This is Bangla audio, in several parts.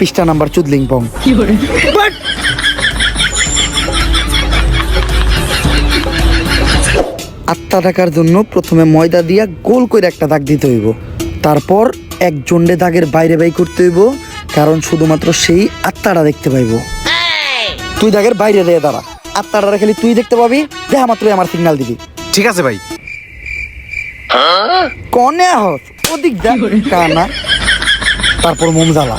পৃষ্ঠা নাম্বার চুদলিং পং আত্মা টাকার জন্য প্রথমে ময়দা দিয়া গোল করে একটা দাগ দিতে হইব। তারপর এক জন্ডে দাগের বাইরে বাই করতে হইব কারণ শুধুমাত্র সেই আত্মাটা দেখতে পাইব। তুই দাগের বাইরে দিয়ে দাঁড়া। আত্মাটা খালি তুই দেখতে পাবি দেখা মাত্রই আমার সিগন্যাল দিবি। ঠিক আছে ভাই। কনে হস ওদিক যা কানা। তারপর মোম জ্বালা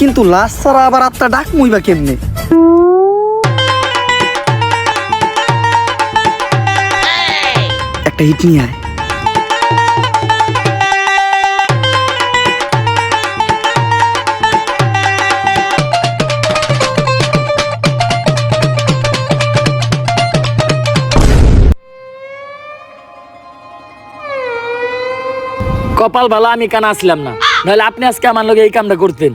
কিন্তু লাশ ছাড়া আবার আত্মা ডাক মুইবা কেমনে? একটা হিট নিয়ে আয়। কপাল ভালো, আমি কানা আসলাম না। নাহলে আপনি আজকে আমার লগে এই কামটা করতেন।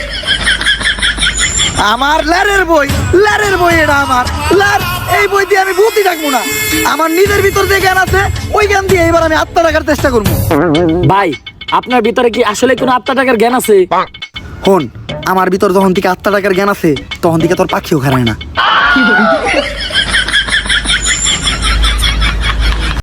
আমার লারের বই লারের বই এটা আমার। লার এই বই দিয়ে আমি ভূতি ডাকবো না। আমার নিজের ভিতর যে জ্ঞান আছে ওই জ্ঞান দিয়ে এবার আমি আত্মা ডাকার চেষ্টা করব। ভাই আপনার ভিতরে কি আসলে কোনো আত্মা ডাকার জ্ঞান আছে? হন আমার ভিতর যখন থেকে আত্মা টাকার জ্ঞান আছে তখন থেকে তোর পাখিও খেলায় না।